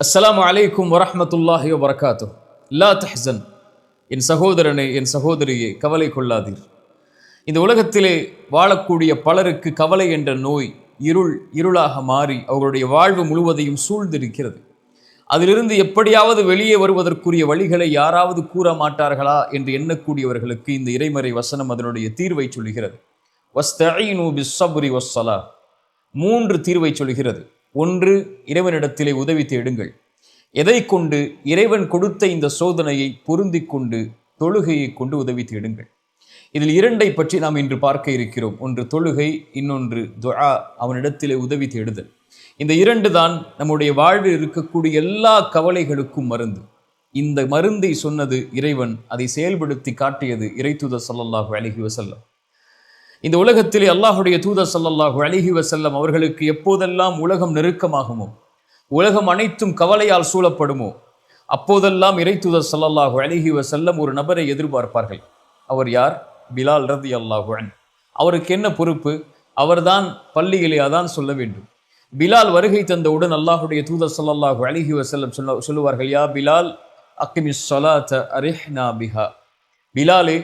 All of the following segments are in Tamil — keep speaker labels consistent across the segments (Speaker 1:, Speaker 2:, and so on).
Speaker 1: அஸ்லாம் அலைக்கும் வரமத்துல்லாஹி வரகாத்து லா தஹன் என் சகோதரனே என் சகோதரியே கவலை கொள்ளாதீர். இந்த உலகத்திலே வாழக்கூடிய பலருக்கு கவலை என்ற நோய் இருள் இருளாக மாறி அவர்களுடைய வாழ்வு முழுவதையும் சூழ்ந்திருக்கிறது. அதிலிருந்து எப்படியாவது வெளியே வருவதற்குரிய வழிகளை யாராவது கூற மாட்டார்களா என்று எண்ணக்கூடியவர்களுக்கு இந்த இறைமறை வசனம் அதனுடைய தீர்வை சொல்கிறது வஸ்தஈனு பிஸ்ஸப்ரி வஸ்ஸலா மூன்று தீர்வை சொல்கிறது ஒன்று இறைவனிடத்திலே உதவி தேடுங்கள். எதை கொண்டு இறைவன் கொடுத்த இந்த சோதனையை பொருந்தி கொண்டு தொழுகையை கொண்டு உதவி தேடுங்கள். இதில் இரண்டை பற்றி நாம் இன்று பார்க்க இருக்கிறோம். ஒன்று தொழுகை இன்னொன்று துஆ அவனிடத்திலே உதவி தேடுதல். இந்த இரண்டு தான் நம்முடைய வாழ்வில் இருக்கக்கூடிய எல்லா கவலைகளுக்கும் மருந்து. இந்த மருந்தை சொன்னது இறைவன் அதை செயல்படுத்தி காட்டியது இறைத்துத ஸல்லல்லாஹு அலைஹி வசல்லம் இந்த உலகத்திலே அல்லாஹுடைய தூத ஸல்லல்லாஹு அலைஹி வசல்லம் அவர்களுக்கு எப்போதெல்லாம் உலகம் நெருக்கமாகுமோ உலகம் அனைத்தும் கவலையால் சூழப்படுமோ அப்போதெல்லாம் இறை தூத ஸல்லல்லாஹு அலைஹி வசல்லம் ஒரு நபரை எதிர்பார்ப்பார்கள். அவர் யார்? பிலால் ரதி அல்லாஹுன் அவருக்கு என்ன பொறுப்பு? அவர்தான் பள்ளியிலே அதான் சொல்ல வேண்டும். பிலால் வருகை தந்தவுடன் அல்லாஹுடைய தூதர் ஸல்லல்லாஹு அலைஹி வசல்லம் சொல்ல சொல்லுவார்கள் யா பிலால் அக்கிமிஸ் ஸலாத்த அரிஹ்னா பிஹா. பிலாலே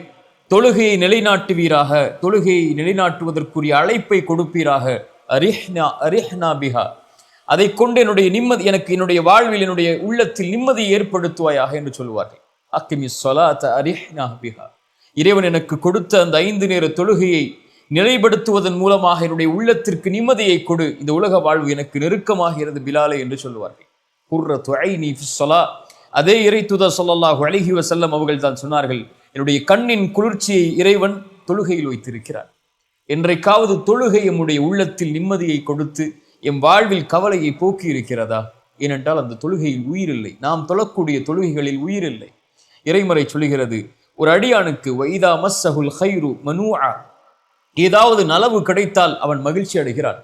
Speaker 1: தொழுகையை நிலைநாட்டுவீராக தொழுகையை நிலைநாட்டுவதற்குரிய அழைப்பை கொடுப்பீராக. அரிஹ்னா அரிஹ்னா பிஹா. அதை கொண்டு என்னுடைய நிம்மதி எனக்கு என்னுடைய வாழ்வில் என்னுடைய உள்ளத்தில் நிம்மதியை ஏற்படுத்துவாயாக என்று சொல்வார்கள் அக்கிமி சொலாத்த அரிஹ்னா பிஹா. இறைவன் எனக்கு கொடுத்த அந்த ஐந்து நேர தொழுகையை நிலைப்படுத்துவதன் மூலமாக என்னுடைய உள்ளத்திற்கு நிம்மதியை கொடு. இந்த உலக வாழ்வு எனக்கு நெருக்கமாகிறது பிலாலே என்று சொல்வார்கள் குர்ர துறை நீ சொலா அதே இறை துதா சொல்லல்லாஹு அழகி வசல்லம் அவர்கள் தான் சொன்னார்கள் என்னுடைய கண்ணின் குளிர்ச்சியை இறைவன் தொழுகையில் வைத்திருக்கிறார். என்றைக்காவது தொழுகை எம்முடைய உள்ளத்தில் நிம்மதியை கொடுத்து எம் வாழ்வில் கவலையை போக்கி இருக்கிறதா ஏனென்றால் அந்த தொழுகையில் உயிரில்லை. நாம் தொழக்கூடிய தொழுகைகளில் உயிரில்லை. இறைமறை சொல்கிறது ஒரு அடியானுக்கு வைதா மஸ்ஸஹுல் ஹைரு மனுஆ. ஏதாவது நலவு கிடைத்தால் அவன் மகிழ்ச்சி அடைகிறான்.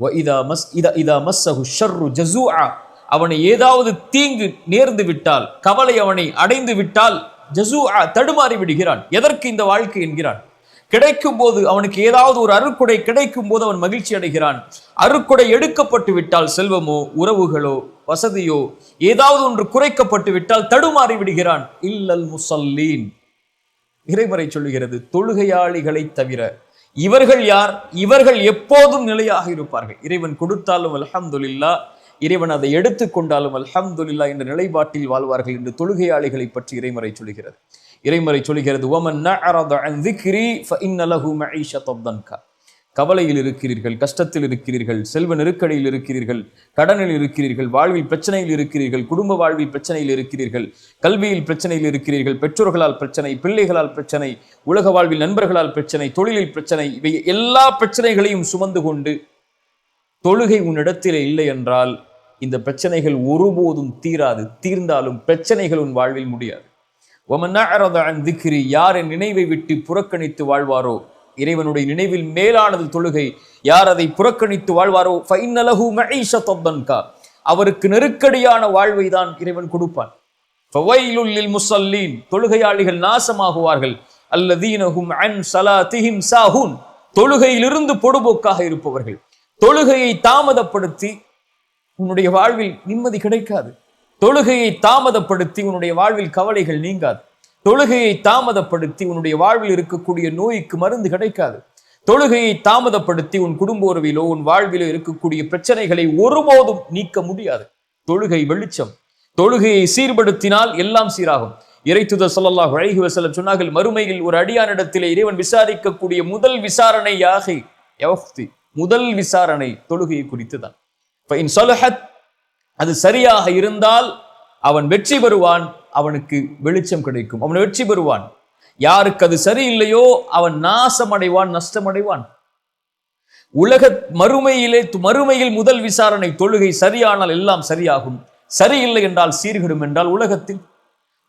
Speaker 1: வைதா மஸ் இதா இதா மஸ்ஸஹு ஷர்ரு ஜசூஆ அவனை ஏதாவது தீங்கு நேர்ந்து விட்டால் கவலை அவனை அடைந்து விட்டால் ஜஸூஆ தடுமாறி விடுகிறான். எதற்கு இந்த வாழ்க்கை என்கிறான்? கிடைக்கும் போது அவனுக்கு ஏதாவது ஒரு அருக்குடை கிடைக்கும் போது அவன் மகிழ்ச்சி அடைகிறான். அருக்குடை எடுக்கப்பட்டு விட்டால் செல்வமோ உறவுகளோ வசதியோ ஏதாவது ஒன்று குறைக்கப்பட்டு விட்டால் தடுமாறி விடுகிறான். இல்லல் முசல்லீன். இறைவரை சொல்லுகிறது தொழுகையாளிகளை தவிர இவர்கள் யார்? இவர்கள் எப்போதும் நிலையாக இருப்பார்கள். இறைவன் கொடுத்தாலும் அலமதுல்லா இறைவன் அதை எடுத்துக்கொண்டாலும் அல்ஹம்துல்லா என்ற நிலைப்பாட்டில் வாழ்வார்கள் என்று தொழுகையாளிகளை பற்றி இறைமறை சொல்கிறது இறைமறை சொல்கிறது ஓமன் கவலையில் இருக்கிறீர்கள் கஷ்டத்தில் இருக்கிறீர்கள் செல்வ நெருக்கடியில் இருக்கிறீர்கள் கடனில் இருக்கிறீர்கள் வாழ்வில் பிரச்சனையில் இருக்கிறீர்கள் குடும்ப வாழ்வில் பிரச்சனையில் இருக்கிறீர்கள் கல்வியில் பிரச்சனையில் இருக்கிறீர்கள் பெற்றோர்களால் பிரச்சனை பிள்ளைகளால் பிரச்சனை உலக வாழ்வில் நண்பர்களால் பிரச்சனை தொழிலில் பிரச்சனை இவை எல்லா பிரச்சனைகளையும் சுமந்து கொண்டு தொழுகை உன்னிடத்திலே இல்லை என்றால் இந்த பிரச்சனைகள் ஒருபோதும் தீராது தீர்ந்தாலும் பிரச்சனைகள் உன் வாழ்வில் முடியாது. திக்ரி யார் என் நினைவை விட்டு புறக்கணித்து வாழ்வாரோ? இறைவனுடைய நினைவில் மேலானது தொழுகை. யார் அதை புறக்கணித்து வாழ்வாரோ? ஃபைனலஹு மஈஷத்தன்கா அவருக்கு நெருக்கடியான வாழ்வை தான் இறைவன் கொடுப்பான். ஃபவைலுல்லில் முசல்லீன் தொழுகையாளிகள் நாசமாகுவார்கள். அல்லதீனஹும் அன் சலாத்திஹிம் சாஹூன் தொழுகையிலிருந்து பொடுபோக்காக இருப்பவர்கள். தொழுகையை தாமதப்படுத்தி உன்னுடைய வாழ்வில் நிம்மதி கிடைக்காது. தொழுகையை தாமதப்படுத்தி உன்னுடைய வாழ்வில் கவலைகள் நீங்காது. தொழுகையை தாமதப்படுத்தி உன்னுடைய வாழ்வில் இருக்கக்கூடிய நோய்க்கு மருந்து கிடைக்காது. தொழுகையை தாமதப்படுத்தி உன் குடும்ப உறவிலோ உன் வாழ்விலோ இருக்கக்கூடிய பிரச்சனைகளை ஒருபோதும் நீக்க முடியாது. தொழுகை வெளிச்சம். தொழுகையை சீர்படுத்தினால் எல்லாம் சீராகும். இறைத்துத சொல்லல்லாஹ் அழகி வசலம் சொன்னார்கள் மறுமையில் ஒரு அடியானிடத்திலே இறைவன் விசாரிக்கக்கூடிய முதல் விசாரணை யாகை முதல் விசாரணை தொழுகையை குறித்து தான் குறித்துதான் அது சரியாக இருந்தால் அவன் வெற்றி பெறுவான் அவனுக்கு வெளிச்சம் கிடைக்கும். அவன் வெற்றி பெறுவான். யாருக்கு அது சரியில்லையோ அவன் நாசமடைவான் நஷ்டமடைவான். உலக மறுமையிலே மறுமையில் முதல் விசாரணை தொழுகை சரியானால் எல்லாம் சரியாகும். சரியில்லை என்றால் சீர்கிடும் என்றால் உலகத்தில்.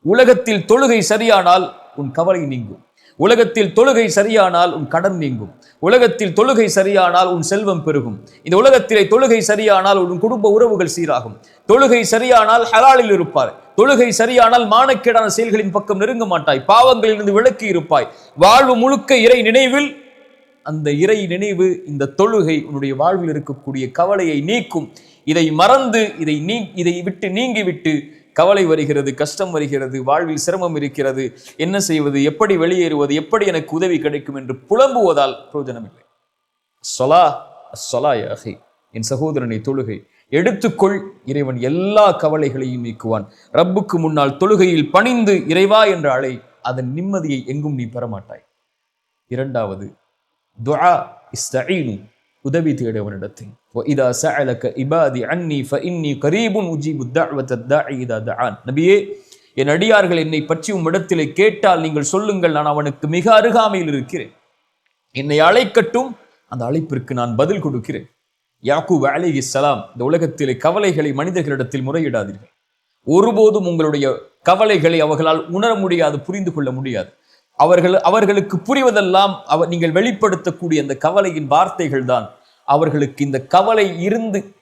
Speaker 1: உலகத்தில் தொழுகை சரியானால் உன் கவலை நீங்கும். உலகத்தில் தொழுகை சரியானால் உன் கடன் நீங்கும். உலகத்தில் தொழுகை சரியானால் உன் செல்வம் பெருகும். இந்த உலகத்திலே தொழுகை சரியானால் உன் குடும்ப உறவுகள் சீராகும். தொழுகை சரியானால் ஹலாலில் இருப்பார் தொழுகை சரியானால் மானக்கேடான செயல்களின் பக்கம் நெருங்க மாட்டாய். பாவங்களிலிருந்து விலக்கி இருப்பாய். வாழ்வு முழுக்க இறை நினைவில் அந்த இறை நினைவு இந்த தொழுகை உன்னுடைய வாழ்வில் இருக்கக்கூடிய கவலையை நீக்கும். இதை மறந்து இதை நீ இதை விட்டு நீங்கிவிட்டு கவலை வருகிறது கஷ்டம் வருகிறது வாழ்வில் சிரமம் இருக்கிறது. என்ன செய்வது எப்படி வெளியேறுவது எப்படி எனக்கு உதவி கிடைக்கும் என்று புலம்புவதால் பிரயோஜனம் இல்லை சொலா சொலா யாகி என் சகோதரனை தொழுகை. எடுத்துக்கொள் இறைவன் எல்லா கவலைகளையும் நீக்குவான். ரப்புக்கு முன்னால் தொழுகையில் பணிந்து இறைவா என்ற அழை அதன் நிம்மதியை எங்கும் நீ பெறமாட்டாய். இரண்டாவது துஆ இஸ்தீனு உதவி தேடியவனிடத்தில். இதா சஅலக இபாதி அன்னி ஃப இன்னி கரீபுன் உஜீபு தஅவத்த இதா தஆன். நபியே என் அடியார்கள் என்னை பற்றி உம்மிடத்திலே கேட்டால் நீங்கள் சொல்லுங்கள் நான் அவனுக்கு மிக அருகாமையில் இருக்கிறேன். என்னை அழைக்கட்டும் அந்த அழைப்பிற்கு நான் பதில் கொடுக்கிறேன். யாக்கூப் அலி சலாம் இந்த உலகத்திலே கவலைகளை மனிதர்களிடத்தில் முறையிடாதீர்கள். ஒருபோதும் உங்களுடைய கவலைகளை அவர்களால் உணர முடியாது புரிந்து கொள்ள முடியாது. அவர்கள் அவர்களுக்கு புரிவதெல்லாம் அவ நீங்கள் வெளிப்படுத்தக்கூடிய அந்த கவலையின் வார்த்தைகள் தான். அவர்களுக்கு இந்த கவலை இருந்து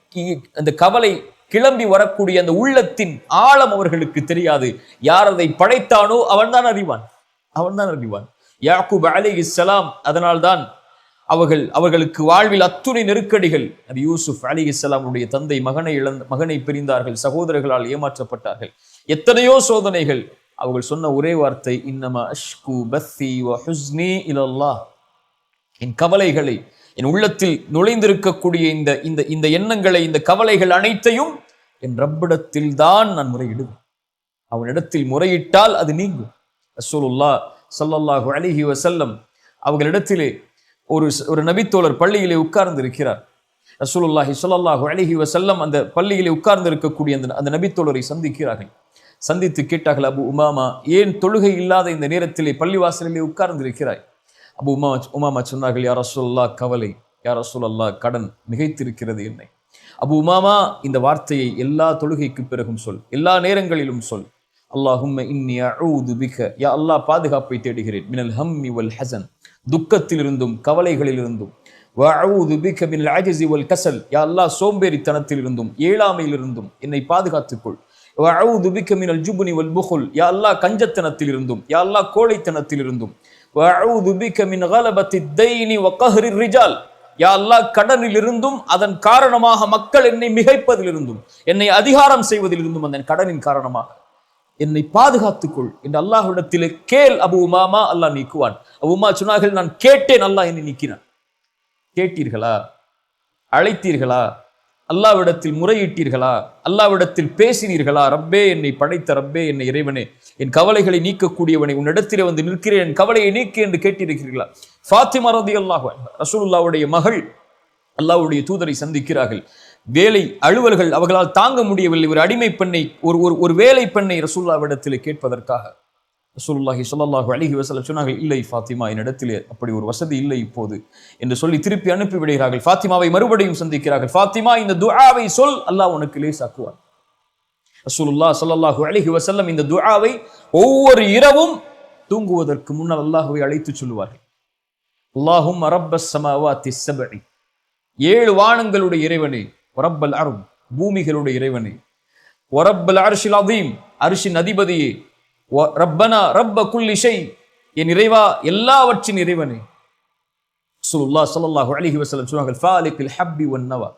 Speaker 1: அந்த கவலை கிளம்பி வரக்கூடிய அந்த உள்ளத்தின் ஆழம் அவர்களுக்கு தெரியாது. யார் அதை படைத்தானோ அவன்தான் அறிவான். அவன்தான் அறிவான். யாக்கூப் இஸ்லாம் அதனால்தான் அவர்கள் அவர்களுக்கு வாழ்வில் அத்துணை நெருக்கடிகள். அது யூசுப் அலி இஸ்லாமுடைய தந்தை மகனை இழந்த மகனை பிரிந்தார்கள். சகோதரர்களால் ஏமாற்றப்பட்டார்கள். எத்தனையோ சோதனைகள் அவர்கள் சொன்ன ஒரே வார்த்தை இன்னமா அஷ்கு பத்தி வ ஹுஸ்னி இலல்லாஹ் என் கவலைகளை என் உள்ளத்தில் நுழைந்திருக்கக்கூடிய இந்த இந்த இந்த எண்ணங்களை இந்த கவலைகள் அனைத்தையும் என் ரப்பிடத்தில் தான் நான் முறையிடுவேன். அவனிடத்தில் முறையிட்டால் அது நீங்கும். ரசூலுல்லா சல்லல்லாஹு அலிஹி வசல்லம் அவர்களிடத்திலே ஒரு ஒரு நபித்தோழர் பள்ளியிலே உட்கார்ந்து இருக்கிறார் ரசூலுல்லாஹி சொல்லல்லாஹு அலிஹி வசல்லம் அந்த பள்ளியிலே உட்கார்ந்து இருக்கக்கூடிய அந்த அந்த நபித்தோழரை சந்திக்கிறார்கள். சந்தித்து கேட்டார்கள் அபு உமாமா ஏன் தொழுகை இல்லாத இந்த நேரத்திலே பள்ளிவாசலிலே உட்கார்ந்திருக்கிறாய்? அபு உமா உமாமா சொன்னார்கள் யார் சொல்லா கவலை. யார் ரசூலல்லா கடன் மிகைத்திருக்கிறது என்னை. அபு உமாமா இந்த வார்த்தையை எல்லா தொழுகைக்கு பிறகும் சொல். எல்லா நேரங்களிலும் சொல். அல்லாஹும் இன்னி அஊது பிக. யா அல்லாஹ் பாதுகாப்பை தேடுகிறேன். மினல் ஹம்மி வல் ஹசன். துக்கத்திலிருந்தும் கவலைகளிலிருந்தும். வஅஊது பிக மினல் அஜஸி வல் கசல். யா அல்லாஹ் சோம்பேறித்தனத்திலிருந்தும் ஏழாமையிலிருந்தும் என்னை பாதுகாத்துக்கொள் வஅஊது பிக்க மினல் ஜுப்னி வல் புகுல் யா அல்லாஹ் கஞ்சத்தனத்திலிருந்தும் யா அல்லாஹ் கோழைத்தனத்திலிருந்தும் வஅஊது பிக்க மின் கலபத்தி தைனி வ கஹ்ரி ரிஜால் யா அல்லாஹ் கடனிலிருந்தும் அதன் காரணமாக மக்கள் என்னை மிகைப்பதிலிருந்தும் என்னை அதிகாரம் செய்வதிலிருந்தும் அந்த கடனின் காரணமாக. என்னை பாதுகாத்துக்கொள். என்று அல்லாஹ்விடத்திலே கேள் அபு உமாமா அல்லாஹ் நீக்குவான். அபு உமா சொன்னார்கள் நான் கேட்டேன் அல்லாஹ் என்னை நீக்கினான். கேட்டீர்களா? அழைத்தீர்களா? அல்லாவிடத்தில் முறையிட்டீர்களா? அல்லாவிடத்தில் பேசினீர்களா? ரப்பே என்னை படைத்த ரப்பே என்னை இறைவனே. என் கவலைகளை நீக்கக்கூடியவனை உன்னிடத்திலே வந்து நிற்கிறேன். என் கவலையை நீக்கு என்று கேட்டிருக்கிறீர்களா? ஃபாத்திமா ரதி அல்லாஹ் ரசூலுல்லாவுடைய மகள் அல்லாவுடைய தூதரை சந்திக்கிறார்கள். வேலை அலுவல்கள் அவர்களால் தாங்க முடியவில்லை. ஒரு அடிமை பெண்ணை ஒரு ஒரு ஒரு வேலை பெண்ணை ரசூல்லாவிடத்தில் கேட்பதற்காக. ரசூலுல்லாஹி ஸல்லல்லாஹு அலிஹி வசலம் சொன்னார்கள் இல்லை ஃபாத்திமா என்னிடத்திலே அப்படி ஒரு வசதி இல்லை இப்போது. என்று சொல்லி திருப்பி அனுப்பி விடுகிறார்கள் ஃபாத்திமாவை மறுபடியும் சந்திக்கிறார்கள். ஃபாத்திமா இந்த துஆவை சொல் அல்லாஹ் உனக்கு லேசாக்குவார் ரசூலுல்லா ஸல்லல்லாஹு அலிஹி வசல்லம் இந்த துஆவை ஒவ்வொரு இரவும் தூங்குவதற்கு முன்னால் அல்லாஹுவை அழைத்து சொல்லுவார்கள். அல்லாஹும் அரப்பஸ் சமாவாத்தி சபஇ ஏழு வானங்களுடைய இறைவனே ஒரப்பல் அரும் பூமிகளுடைய இறைவனே ஒரப்பல் அரிசில் அதீம் அரிசின் அதிபதியே ரப்பனா ரப்ப குல்லிஷை என் இறைவா எல்லாவற்றின் இறைவனே. சுல்லா சல்லாஹு அலிஹி வசலம் சொன்னார்கள் ஃபாலிக்கில் ஹப்பி ஒன்னவா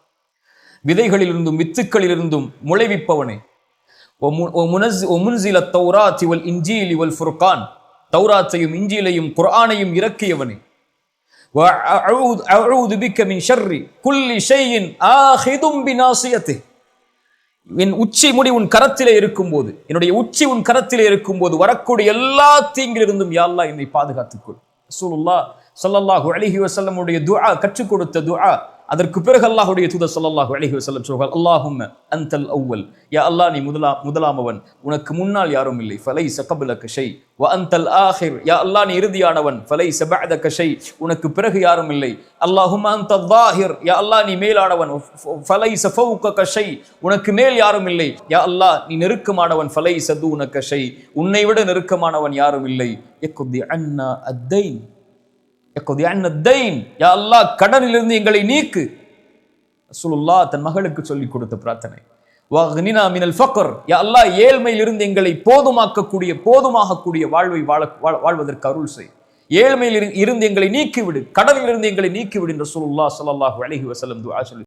Speaker 1: விதைகளிலிருந்தும் வித்துக்களிலிருந்தும் முளைவிப்பவனே. முன்சில தௌராத் இவள் இஞ்சியில் இவள் ஃபுர்கான். தௌராத்தையும் இஞ்சியிலையும் குர்ஆனையும் இறக்கியவனே. அழுது பிக்க மின் ஷர்ரி. குல்லி ஷெய்யின் ஆஹிதும் பினாசியத்தை. என் உச்சி முடி உன் கரத்திலே இருக்கும்போது என்னுடைய உச்சி உன் கரத்திலே இருக்கும்போது வரக்கூடிய எல்லா தீங்கிலிருந்தும் யாழ்லா என்னை பாதுகாத்துக்கொள். சூலுல்லா சல்லல்லாஹு அலிஹி வசல்லமுடைய துஆ கற்றுக் கொடுத்த துஆ அதற்கு பிறகு அல்லாஹுடைய தூதர் சொல்லல்லாஹு அழகி வசல்லம் சொல்வார் அல்லாஹும் அந்தல் அவ்வல். யா அல்லாஹ் நீ முதலா முதலாமவன். உனக்கு முன்னால் யாரும் இல்லை. ஃபலை சகபுல கஷை வ அந்தல் ஆஹிர். யா அல்லாஹ் நீ இறுதியானவன். ஃபலை சபாத கஷை உனக்கு பிறகு யாரும் இல்லை. அல்லாஹும் அந்த தாஹிர் யா அல்லாஹ் நீ மேலானவன். ஃபலை சஃபவுக்க கஷை உனக்கு மேல் யாரும் இல்லை. யா அல்லாஹ் நீ நெருக்கமானவன். ஃபலை சது உன கஷை உன்னை விட நெருக்கமானவன் யாரும் இல்லை. எக்குதி அண்ணா அத்தைன். யா அல்லாஹ் கடனிலிருந்து எங்களை நீக்கு. ரசூலுல்லாஹ் தன் மகளுக்கு சொல்லிக் கொடுத்த பிரார்த்தனை. வஹ்னினா மினல் ஃபக்கர் யா அல்லாஹ் ஏழ்மையிலிருந்து எங்களை போதுமாக்கக்கூடிய போதுமாகக்கூடிய வாழ்வை வாழ வாழ்வதற்கு அருள் செய். ஏழ்மையில் இருந்து எங்களை நீக்கிவிடு. கடலில் இருந்து எங்களை நீக்கிவிடு என்று சொல்லுல்லா சல்லாஹூ அலஹி வசலம் துவா சொல்லி